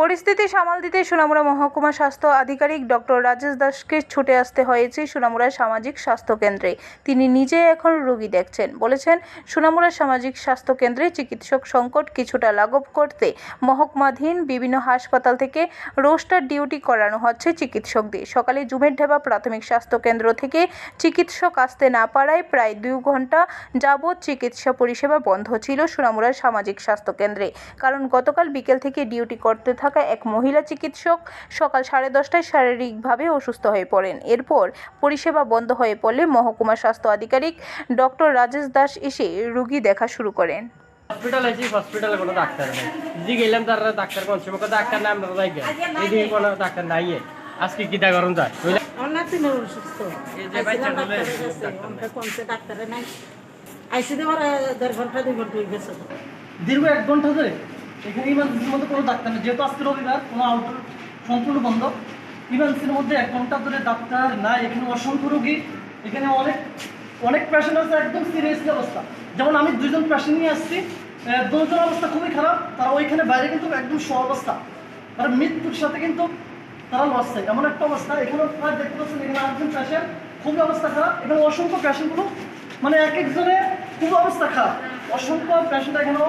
পরিস্থিতি সামাল দিতে সোনামুড়া মহকুমা স্বাস্থ্য আধিকারিক ডক্টর রাজেশ দাসকে ছুটে আসতে হয়েছে সোনামুড়া সামাজিক স্বাস্থ্য কেন্দ্রে। তিনি নিজে এখন রোগী দেখছেন। বলেছেন সোনামুড়া সামাজিক স্বাস্থ্য কেন্দ্রে চিকিৎসক সংকট কিছুটা লাঘব করতে মহকুমাধীন বিভিন্ন হাসপাতাল থেকে রোস্টার ডিউটি করানো হচ্ছে চিকিৎসকদের। সকালে জুমের ঢেবা প্রাথমিক স্বাস্থ্য কেন্দ্র থেকে চিকিৎসক আসতে না পারায় প্রায় দু ঘণ্টা যাবৎ চিকিৎসা পরিষেবা বন্ধ ছিল সোনামুড়ার সামাজিক স্বাস্থ্য কেন্দ্রে। কারণ গতকাল বিকেল থেকে ডিউটি করতে থাকা এক মহিলা চিকিৎসক সকাল সাড়ে দশটায় শারীরিকভাবে অসুস্থ হয়ে পড়েন। এরপর পরিষেবা বন্ধ হয়ে পড়লে মহকুমা স্বাস্থ্য আধিকারিক ডক্টর রাজেশ দাস এসে রোগী দেখা শুরু করেন। হসপিটাল আছি হসপিটালে কোনো ডাক্তার নেই। যদি গেলাম তার ডাক্তার কোন সময় ডাক্তার নাই আমরা যাই এদিকে কোনো ডাক্তার নাই আজকে কি দা করুন যায়? অসুস্থ। এই যে বাচ্চা বলে, ডাক্তার নাই। আইসি দেওয়ার দেড় ঘণ্টা দুই ঘণ্টা হয়ে গেছে। দীর্ঘ এক ঘণ্টা ধরে? এখানে ইমার্জেন্সির মধ্যে কোনো ডাক্তার নেই। যেহেতু আজকে রবিবার, কোনো আউটডোর সম্পূর্ণ বন্ধ। ইমার্জেন্সির মধ্যে এক ঘণ্টা ধরে ডাক্তার নাই। এখানে অসংখ্য রোগী। এখানে অনেক অনেক পেশেন্ট আছে, একদম সিরিয়াসলি অবস্থা। যেমন আমি দুজন পেশেন্ট নিয়ে আসছি দুজন অবস্থা খুবই খারাপ। তারা ওইখানে বাইরে কিন্তু একদম সহ অবস্থা। তারা মৃত্যুর সাথে কিন্তু তারা লড়ছে এমন একটা অবস্থা। এখানে প্রায় দেখতে পাচ্ছেন, এখানে আরেকজন পেশেন্ট খুবই অবস্থা খারাপ। এখানে অসংখ্য পেশেন্টগুলো মানে এক একজনের খুব অবস্থা খারাপ। অসংখ্য পেশেন্ট এখানেও